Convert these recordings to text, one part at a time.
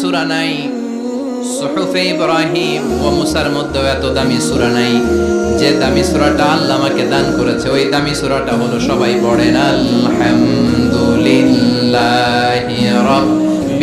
সূরা নাই মধ্যেও এত দামি সূরা নাই যে দামি সুরাটা আল্লাহ আমাকে দান করেছে, ওই দামি সুরাটা হলো সবাই পড়েন রাব্বিল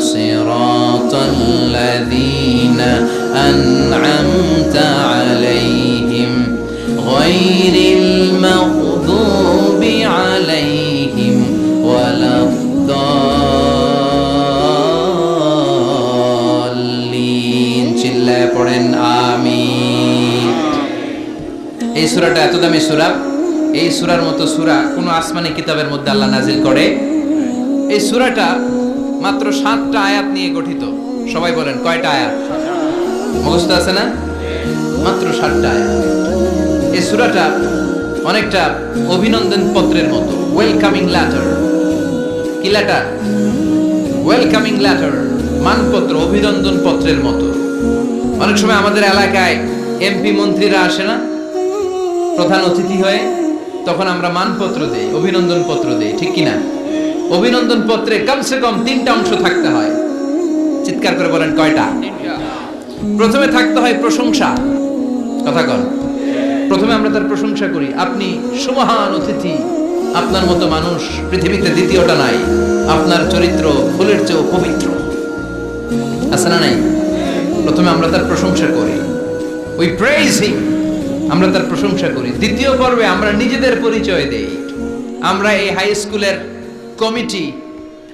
صراط الذين أنعمت عليهم غير المغضوب عليهم ولا الضالين চিল্লায় পড়েন আমিন এই সূরাটা এত দামি সূরা এই সূরার মতো সূরা কোনো আসমানি কিতাবের মধ্যে আল্লাহ নাজিল করে এই সূরাটা মাত্র সাতটা আয়াত নিয়ে গঠিত। সবাই বলেন, কয়টা আয়াত? মুখস্থ আছে না? মাত্র সাতটা আয়াত। এই সূরাটা অনেকটা অভিনন্দন পত্রের মতো। ওয়েলকামিং ল্যাটার কি ল্যাটার ওয়েলকামিং ল্যাটার মানপত্র, অভিনন্দন পত্রের মতো। অনেক সময় আমাদের এলাকায় এমপি মন্ত্রীরা আসে না? প্রধান অতিথি হয়ে, তখন আমরা মানপত্র দেই, অভিনন্দন পত্র দেই, ঠিক কিনা? অভিনন্দন পত্রে কমসে কম তিনটা অংশ থাকতে হয়। চিৎকার করে বলেন কয়টা? প্রথমে থাকতে হয় প্রশংসা। কথা কন। প্রথমে আমরা তার প্রশংসা করি। আপনি সুমহান অতিথি। আপনার মতো মানুষ পৃথিবীতে দ্বিতীয়টা নাই। আপনার চরিত্র ফুলের চেয়েও পবিত্র। আছে না নাই? প্রথমে আমরা তার প্রশংসা করি। উই প্রেজ হিম আমরা তার প্রশংসা করি। দ্বিতীয় পর্বে আমরা নিজেদের পরিচয় দেই। আমরা এই হাই স্কুলের কমিটি,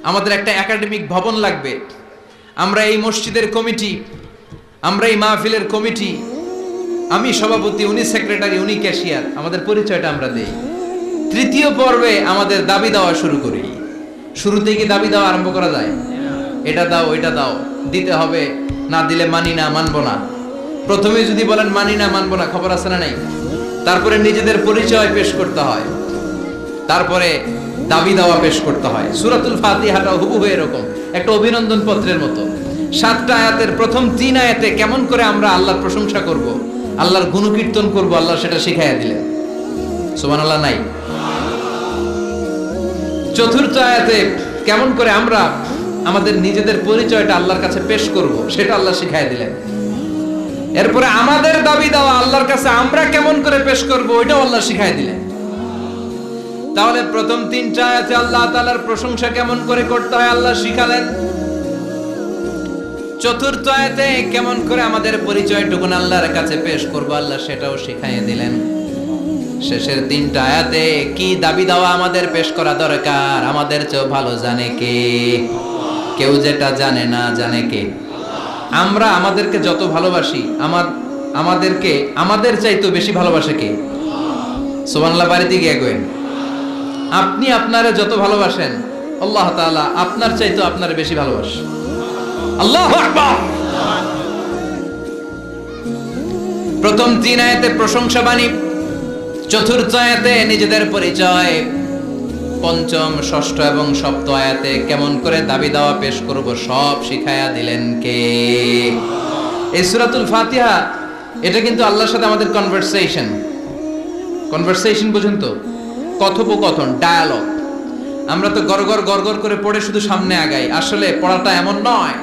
আমাদের একটা একাডেমিক ভবন লাগবে। আমরা এই মসজিদের কমিটি, আমরা এই মাহফিলের কমিটি, আমি সভাপতি, উনি সেক্রেটারি, উনি ক্যাশিয়ার, আমাদের পরিচয়টা আমরা দেই। তৃতীয় পর্বে আমাদের দাবি দেওয়া শুরু করি। শুরুতেই কি দাবি দেওয়া আরম্ভ করা যায়? এটা দাও এটা দাও, দিতে হবে, না দিলে মানি না, মানবো না। প্রথমে যদি বলেন মানি না, মানবো না, খবর আছে না নাই? তারপরে নিজেদের পরিচয় পেশ করতে হয়। তারপরে দাবি দাওয়া পেশ করতে হয়। সুরাতুল ফাতিহাটা হুবহু এরকম, একটা অভিনন্দন পত্রের মতো। সাতটা আয়াতের প্রথম তিন আয়াতে কেমন করে আমরা আল্লাহর প্রশংসা করব, আল্লাহর গুণকীর্তন করব, আল্লাহ সেটা শিখাইয়া দিলেন। সুমান আল্লাহ নাই? চতুর্থ আয়াতে কেমন করে আমরা আমাদের নিজেদের পরিচয়টা আল্লাহর কাছে পেশ করব, সেটা আল্লাহ শিখাই দিলেন। এরপরে আমাদের দাবি দেওয়া আল্লাহর কাছে আমরা কেমন করে পেশ করব, ওইটাও আল্লাহ শিখাই দিলেন। তাহলে প্রথম তিনটা আয়াতে আল্লাহ তালার প্রশংসা কেমন করে করতে হয় আল্লাহ শিখালেন? চতুর্থ আয়াতে কেমন করে আমাদের পরিচয়টুকুন আল্লাহর কাছে পেশ করব, আল্লাহ সেটাও শিখাই দিলেন। শেষের তিনটা আয়াতে কি দাবি দেওয়া আমাদের পেশ করা দরকার? আমাদের চেয়েও ভালো জানে কে? কেউ যেটা জানে না জানে কে? আমরা আমাদেরকে যত ভালোবাসি, আমার, আমাদেরকে, আমাদের চাইতো বেশি ভালোবাসে কে? সুবহানাল্লাহ, বাড়িতে গিয়ে গোয়েন আপনি আপনারে যত ভালোবাসেন, আল্লাহ তাআলা আপনার চাইতো আপনারে বেশি ভালোবাসে। আল্লাহ প্রথম তিন আয়াতে প্রশংসা বাণী, চতুর্থ আয়াতে নিজেদের পরিচয়, পঞ্চম, ষষ্ঠ এবং সপ্ত আয়াতে কেমন করে দাবি দাওয়া পেশ করব সব শিখায়া দিলেন কে? এই সূরাতুল ফাতিহা, এটা কিন্তু আল্লাহর সাথে আমাদের কনভারসেশন কনভারসেশন বুঝুন তো? কথোপকথন ডায়ালগ আমরা তো গড়গড় গড়গড় করে পড়ে শুধু সামনে আগাই। আসলে পড়াটা এমন নয়।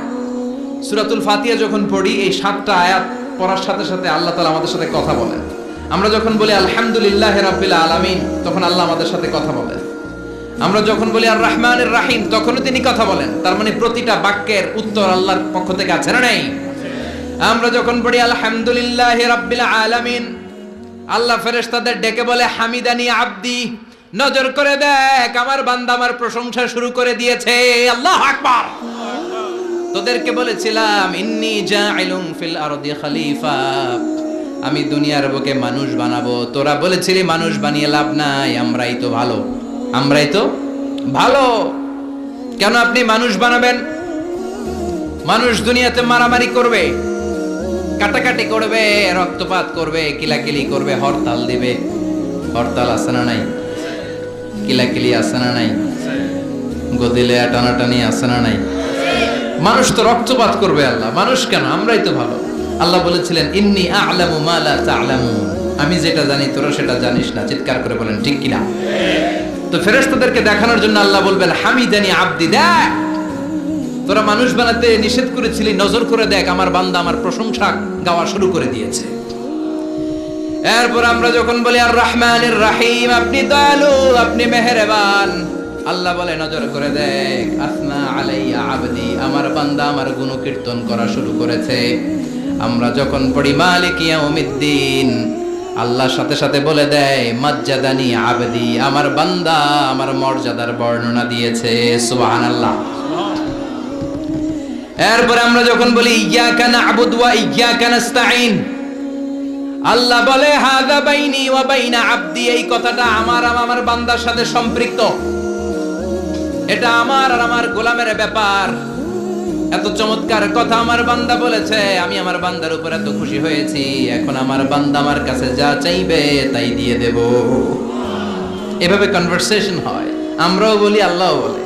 সুরাতুল ফাতিয়া যখন পড়ি, এই সাতটা আয়াত পড়ার সাথে সাথে আল্লাহ তালা আমাদের সাথে কথা বলেন। আমরা যখন বলি আলহামদুলিল্লাহ রাব্বিল আলামিন, তখন আল্লাহ আমাদের সাথে কথা বলেন। আমরা যখন বলি আর রহমানের রাহিম, তখনও তিনি কথা বলেন। তার মানে প্রতিটা বাক্যের উত্তর আল্লাহর পক্ষ থেকে আছে না নাই? আমরা যখন পড়ি আলহামদুলিল্লাহ রাব্বিল আলামিন আল্লাহ ফেরেশতাদের ডেকে বলে, হামিদানি আব্দি, নজর করে দেখ, আমার বান্দা আমার প্রশংসা শুরু করে দিয়েছে। আল্লাহ আকবার! তোদেরকে বলেছিলাম, ইন্নি জাইলুম ফিল আরদি খলিফা। আমি দুনিয়ার বুকে মানুষ বানাবো। তোরা বলেছিলি মানুষ বানিয়ে লাভ নাই, আমরাই তো ভালো। আমরাই তো ভালো। কেন আপনি মানুষ বানাবেন? মানুষ দুনিয়াতে মারামারি করবে। কাটাকাটি করবে, রক্তপাত করবে, কিলাকিলি করবে, হরতাল দিবে। হরতাল আছে না নাই? কিলাকিলি আছে না নাই? গদিলে টানাটানি আছে না নাই? মানুষ তো রক্তপাত করবে আল্লাহ। মানুষ কেন? আমরাই তো ভালো। আল্লাহ বলেছিলেন, ইন্নি আ'লামু মা লা তা'লামুন। আমি যেটা জানি, তোরা সেটা জানিস না। চিৎকার করে বলেন, ঠিক কিনা? তো ফেরেশতাদেরকে দেখানোর জন্য আল্লাহ বলবেন, হামিদানি আব্দি, দেখ। তোরা মানুষ বানাতে নিষেধ করেছিলি, নজর করে দেখ, আমার বান্দা আমার প্রশংসা গাওয়া শুরু করে দিয়েছে। এরপর আমরা যখন বলি, আর রহমানের রাহিম, আপনি দয়ালু, আপনি মেহেরবান। আল্লাহ বলে, নজর করে দেখ, আসনা আলাইয়া আবদি, আমার বান্দা আমার গুণকীর্তন করা শুরু করেছে। আমরা যখন পড়ি, মালিক ইয়াউমিদ্দিন আল্লাহর সাথে সাথে বলে দেয়, মজ্জাদানি আবদি, আমার বান্দা আমার মর্যাদার বর্ণনা দিয়েছে। সুবহানাল্লাহ। এরপরে আমরা যখন বলি ইয়াকা না'বুদু ওয়া ইয়াকা নাস্তাঈন, আল্লাহ বলে হাদা বাইনি ওয়া বাইনা আবদি, এই কথাটা আমার আমার বান্দার সাথে সম্পৃক্ত। এটা আমার আর আমার গোলামের ব্যাপার। এত চমৎকার কথা আমার বান্দা বলেছে, আমি আমার বান্দার উপর এত খুশি হয়েছি, এখন আমার বান্দা আমার কাছে যা চাইবে তাই দিয়ে দেব। এভাবে কনভারসেশন হয়। আমরাও বলি, আল্লাহও বলে।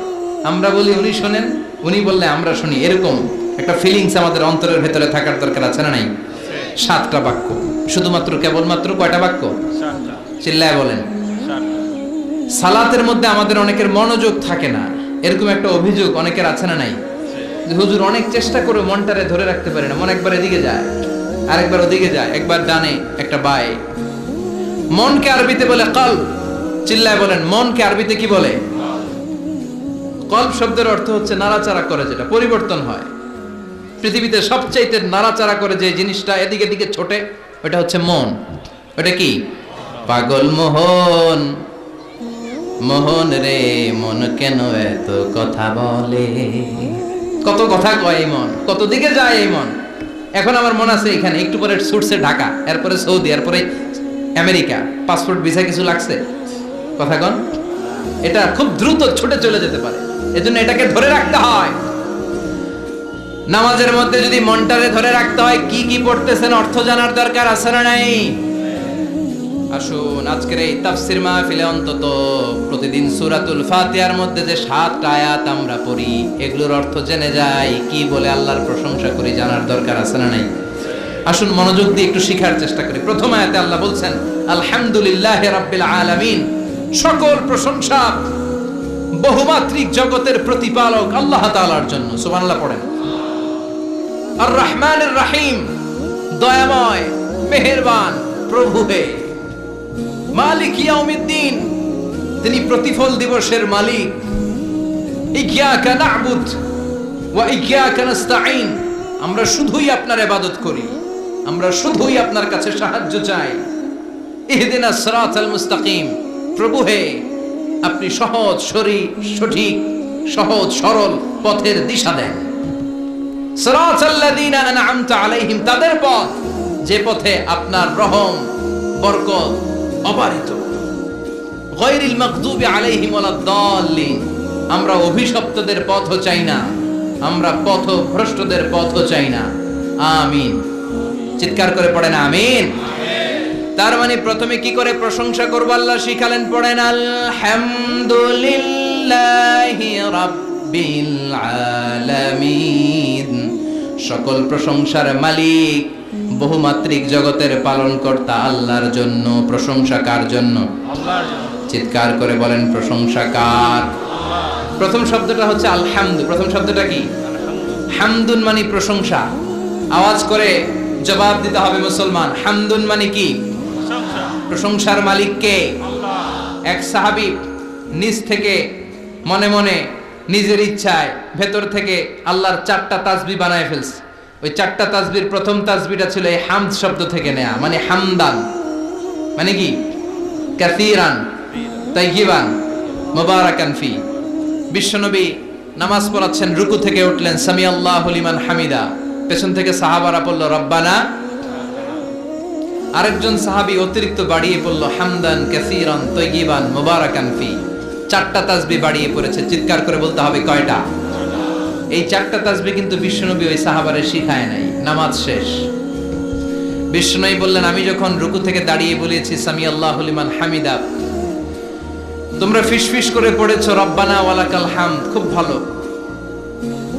আমরা বলি, উনি শোনেন উনি বললে আমরা শুনি এরকম একটা ফিলিংস আমাদের অন্তরের ভেতরে থাকার দরকার আছে না নাই? সাতটা বাক্য। শুধুমাত্র কেবলমাত্র কয়টা বাক্য? চিল্লায় বলেন। সালাতের মধ্যে আমাদের অনেকের মনোযোগ থাকে না। এরকম একটা অভিযোগ অনেকের আছে না নাই? হুজুর অনেক চেষ্টা করে মনটারে ধরে রাখতে পারে না। মন একবার এদিকে যায় আরেকবার ওদিকে যায় একবার ডানে একটা বায়ে। মনকে আরবিতে বলে কল। চিল্লায় বলেন মনকে আরবিতে কি বলে? কল্প শব্দের অর্থ হচ্ছে নাড়াচাড়া করে যেটা পরিবর্তন হয়। পৃথিবীতে সবচাইতে নাড়াচাড়া করে যে জিনিসটা এদিকে দিকে ছোটে, ওটা হচ্ছে মন। ওটা কি? পাগল মোহন। মোহন রে, মন কেন এত কথা বলে? কত কথা কয় এই মন, কত দিকে যায় এই মন? এখন আমার মন আছে এখানে, একটু পরে ছুটছে ঢাকা, এরপরে সৌদি, এরপরে আমেরিকা। পাসপোর্ট ভিসা কিছু লাগছে? কথা কন। এটা খুব দ্রুত ছুটে চলে যেতে পারে। এজন্য এটাকে ধরে রাখতে হয়। নামাজের মধ্যে যদি মনটারে ধরে রাখতে হয়, কি কি পড়তেছেন, অর্থ জানার দরকার আছে না নাই? আসুন, আজকের এই তাফসির মাহফিলে অন্তত প্রতিদিন সূরাতুল ফাতিহার মধ্যে যে সাতটা আয়াত আমরা পড়ি, এগুলোর অর্থ জেনে যাই, কি বলে আল্লাহর প্রশংসা করি জানার দরকার আছে না নাই? আসুন, মনোযোগ দিয়ে একটু শিখার চেষ্টা করি। প্রথম আয়াতে আল্লাহ বলছেন, আলহামদুলিল্লাহ রাব্বিল আলামিন। সকল প্রশংসা বহুমাত্রিক জগতের প্রতিপালক আল্লাহ তাআলার জন্য, সুবহানাল্লাহ পড়েন। আর রহমানের রাহিম, দয়াময়, মেহেরবান প্রভু হে। মালিক ইয়াউমিদ্দিন, তিনি প্রতিফল দিবসের মালিক। ইয়্যাকা না'বুদ ওয়া ইয়্যাকা নাস্তাঈন, আমরা শুধুই আপনার ইবাদত করি, আমরা শুধুই আপনার কাছে সাহায্য চাই। ইহদিনা সিরাতাল মুস্তাকিম। প্রভু হে, আপনি সহজ সরি সঠিক, সহজ, সরল পথের দিশা দেন। আলাইহিম, তাদের পথ যে পথে আপনার রহম, বরকত অবারিত গৈরিল মাগদুবি আলাইহিম আমরা অভিশপ্তদের পথও চাই না, আমরা পথ ভ্রষ্টদের পথও চাই না। আমিন। চিৎকার করে পড়েন, আমিন। তার মানে প্রথমে কি করে প্রশংসা করব? আল্লাহ শিখালেন পড়েন আলামিন। সকল প্রশংসার মালিক বহুমাত্রিক জগতের পালনকর্তা আল্লাহর জন্য। প্রশংসা কার জন্য? চিৎকার করে বলেন প্রশংসা কার? প্রথম শব্দটা হচ্ছে আলহামদু প্রথম শব্দটা কি? হামদুন মানে প্রশংসা। আওয়াজ করে জবাব দিতে হবে মুসলমান। হামদুন মানে কি? প্রশংসার মালিক কে এক সাহাবী নিজ থেকে মনে মনে নিজের ইচ্ছায় ভেতর থেকে আল্লাহর চারটা তাজবি বানায় ফেলছে। ওই চারটা তাজবির প্রথম তাজবিটা ছিল এই হামদ শব্দ থেকে নেয়া মানে হামদান। মানে কি? কাসিরান তাইগিবান মোবারাকান ফি। বিশ্বনবী নামাজ পড়াচ্ছেন, রুকু থেকে উঠলেন সামি আল্লাহ হলিমান হামিদা। পেছন থেকে সাহাবারা পড়ল রব্বানা আরেকজন সাহাবী অতিরিক্ত বাড়িয়ে পড়ল হামদান কাসিরান তৈগিবান মুবারাকান ফি। চারটা তাসবি বাড়িয়ে পড়েছে। চিৎকার করে বলতে হবে কয়টা? এই চারটা তাসবি কিন্তু বিশ্বনবী ওই সাহাবারে শিখায় নাই। নামাজ শেষ। বিষ্ণুই বললেন, আমি যখন রুকু থেকে দাঁড়িয়ে বলেছি সামি আল্লাহ লিমান হামিদা, তোমরা ফিসফিস করে পড়েছো, রব্বানা ওয়ালাকাল হাম খুব ভালো।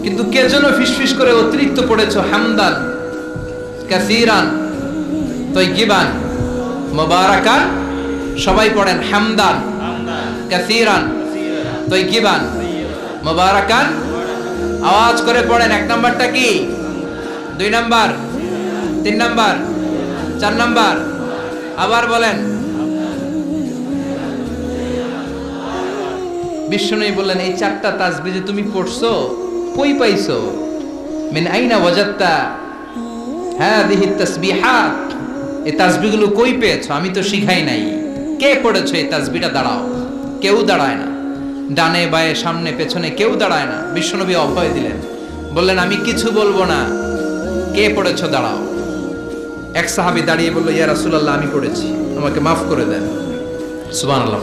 কিন্তু কে যেন ফিসফিস করে অতিরিক্ত পড়েছো, হামদান কাসিরান তৈগিবান মোবারাকান, সবাই পড়েন হামদান, কাসিরান তৈগিবান মোবারাকান। আওয়াজ করে পড়েন, এক নাম্বারটা কি? দুই নাম্বার, তিন নাম্বার, চার নাম্বার। আবার বলেন। বিষ্ণুই বললেন, এই চারটা তাসবি যে তুমি পড়ছো, কই পাইছো? মিন আইনা ওয়াজাত্তা হ্যাঁ দিহি তাসবিহাত। এই তাসবিগুলো কই পেয়েছ? আমি তো শিখাই নাই। কে পড়েছো এই তাসবিটা দাঁড়াও। কেউ দাঁড়ায় না। ডানে বায়ে সামনে পেছনে কেউ দাঁড়ায় না। বিশ্বনবী অভয় দিলেন। বললেন, আমি কিছু বলব না। কে পড়েছো? দাঁড়াও। এক সাহাবী দাঁড়িয়ে বলল, ইয়া রাসূলুল্লাহ, আমি পড়েছি। আমাকে মাফ করে দেন। সুবহানাল্লাহ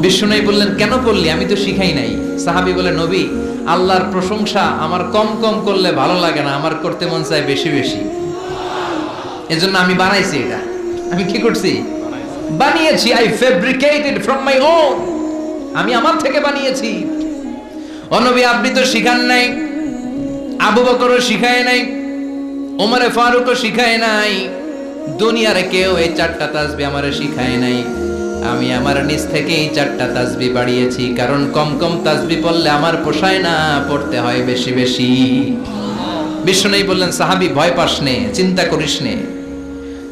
বিষ্ণুনাই বললেন, কেন করলি আমি তো শিখাই নাই। সাহাবি বলে, নবী, আল্লাহর প্রশংসা আমার কম কম করলে ভালো লাগে না। আমার করতে মন চায় বেশি বেশি। এজন্য আমি বানাইছি এটা। আমি কি করছি? বানিয়েছি I fabricated from my own আমি আমার থেকে বানিয়েছি। অনবী আপনি তো শিখান নাই, আবু বকরও শিখায় নাই, ওমরে ফারুকও শিখায় নাই, দুনিয়ার কেউ এই চারটা তাসবি আমারে শিখায় নাই। আমি আমার নিজ থেকে এই চারটা তাসবি বাড়িয়েছি, কারণ কম কম তাসবি পড়লে আমার পোষায় না, পড়তে হয় বেশি বেশি। বিষ্ণু বললেন, সাহাবি, ভয় পাস নে, চিন্তা করিস নে।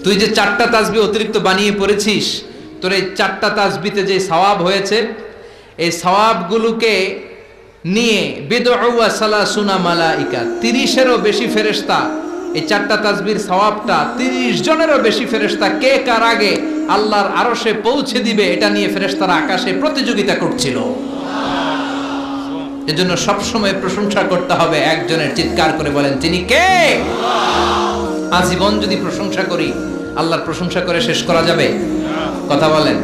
তুই যে চারটা তাসবি অতিরিক্ত বানিয়ে পড়েছিস, তোর এই চারটা তাসবিতে যে সওয়াব হয়েছে, এই সওয়াবগুলোকে নিয়ে বেদউয়া সালাসুনা মালাইকা, তিরিশেরও বেশি ফেরেশতা, এই চারটা তাসবির সওয়াবটা তিরিশ জনেরও বেশি ফেরেশতা, কে কার আগে আল্লাহর আরশে পৌঁছে দিবে এটা নিয়ে ফেরেশতারা আকাশে প্রতিযোগিতা করছিল। এজন্য সবসময় প্রশংসা করতে হবে একজনের, চিৎকার করে বলেন, তিনি কে? আজীবন যদি প্রশংসা করি আল্লাহর প্রশংসা করে শেষ করা যাবে? কথা বলেন।